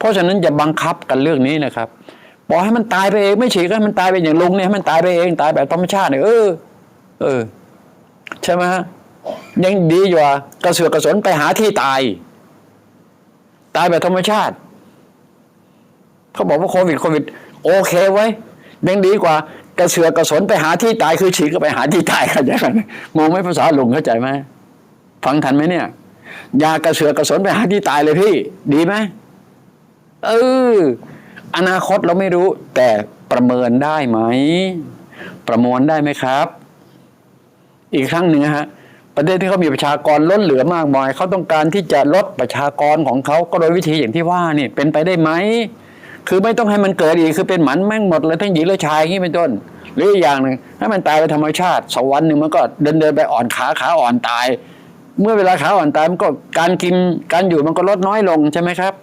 เพราะฉะนั้นอย่าบังคับกันเรื่องนี้นะครับปล่อยให้มันตายไปเองไม่ฉีกให้มันตายไปอย่างลุงเนี่ยให้มันตายไปเองตายแบบธรรมชาติเนี่ยเออ เออ ใช่ไหมฮะยังดีอยู่ว่ากระเสือกกระสนไปหาที่ตาย ตายแบบธรรมชาติ เขาบอกว่าโควิดโควิด โอเคไว้ยังดีกว่ากระเสือกกระสนไปหาที่ตายคือฉีกก็ไปหาที่ตายเข้าใจไหมมองไหม่ภาษาลุงเข้าใจไหมฟังทันไหมเนี่ยยากระเสือกกระสนไปหาที่ตายเลยพี่ ดีไหม เออ อนาคตเราไม่รู้ แต่ประเมินได้ไหม ประมวลได้ไหมครับ อีกครั้งหนึ่งฮะประเทศที่เขามีประชากรล้นเหลือมากมายเขาต้องการที่จะลดประชากรของเขาก็โดยวิธีอย่างที่ว่านี่เป็นไปได้ไหมคือไม่ต้องให้มันเกิดอีกคือเป็นหมันแม่งหมดเลยทั้งหญิงและชายอย่างนี้เป็นต้น หรืออีกอย่างหนึ่งให้มันตายไปธรรมชาติสวรรค์หนึ่งมันก็เดินเดินไปอ่อนขาขาอ่อนตาย เมื่อเวลาขาอ่อนตายมันก็การกินการอยู่มันก็ลดน้อยลงใช่ไหมครับ